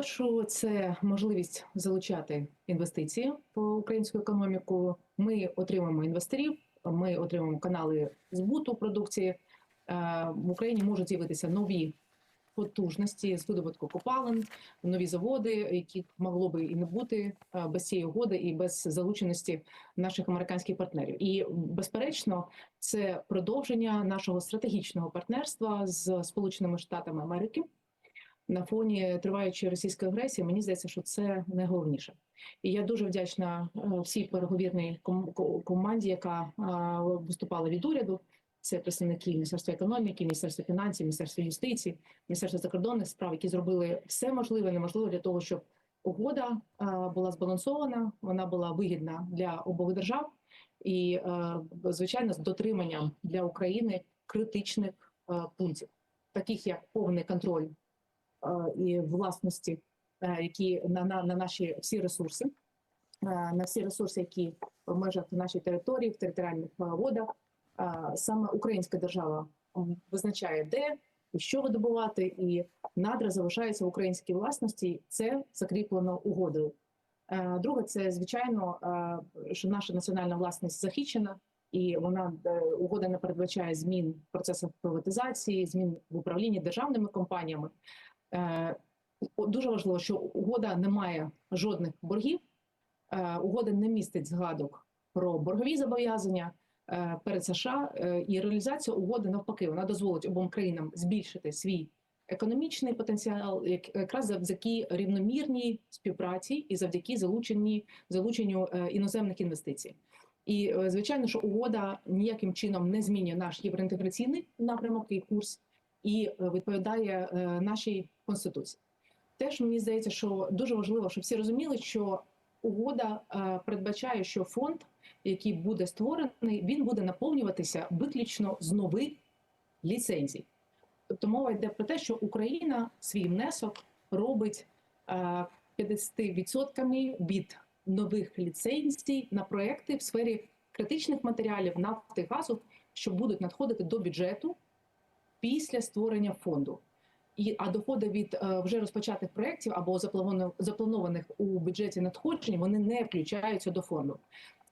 Спершу це можливість залучати інвестиції в українську економіку. Ми отримаємо інвесторів, ми отримаємо канали збуту продукції. Е, В Україні можуть з'явитися нові потужності з видобутку копалин, нові заводи, яких могло би і не бути е, без цієї угоди і без залученості наших американських партнерів. І безперечно, це продовження нашого стратегічного партнерства з Сполученими Штатами Америки на фоні триваючої російської агресії, мені здається, що це найголовніше. І я дуже вдячна е, всій переговірній ком- команді, яка е, виступала від уряду. Це представники Міністерства економіки, Міністерства фінансів, Міністерства юстиції, Міністерства закордонних справ, які зробили все можливе, неможливе для того, щоб угода е, була збалансована, вона була вигідна для обох держав, і звичайно, з дотриманням для України критичних пунктів, таких як повний контроль і власності, е, які на, на, на наші всі ресурси, е, на всі ресурси, які в межах нашої території, в територіальних е, водах. Е, Саме українська держава визначає, де і що видобувати, і надра залишаються в українській власності. Це закріплено угодою. Е, Друге, це звичайно, е, що наша національна власність захищена, і вона е, угода не передбачає змін в процесах приватизації, змін в управлінні державними компаніями. Е, Дуже важливо, що угода не має жодних боргів. Е, Угода не містить згадок про боргові зобов'язання е, перед США і реалізація угоди навпаки вона дозволить обом країнам збільшити свій економічний потенціал, як- якраз завдяки рівномірній співпраці і завдяки залученні залученню іноземних інвестицій. І звичайно, що угода ніяким чином не змінює наш євроінтеграційний напрямок і курс і е, відповідає е, нашій конституції. Теж мені здається, що дуже важливо, щоб всі розуміли, що угода е, передбачає, що фонд, який буде створений, він буде наповнюватися виключно з нових ліцензій. Тобто мова йде про те, що Україна свій внесок робить е, 50% від нових ліцензій на проекти в сфері критичних матеріалів нафти газу, що будуть надходити до бюджету після створення фонду. І а доходи від е, вже розпочатих проєктів або запланованих у бюджеті надходжень вони не включаються до фонду.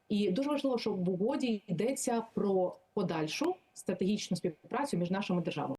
І дуже важливо, що в угоді йдеться про подальшу стратегічну співпрацю між нашими державами.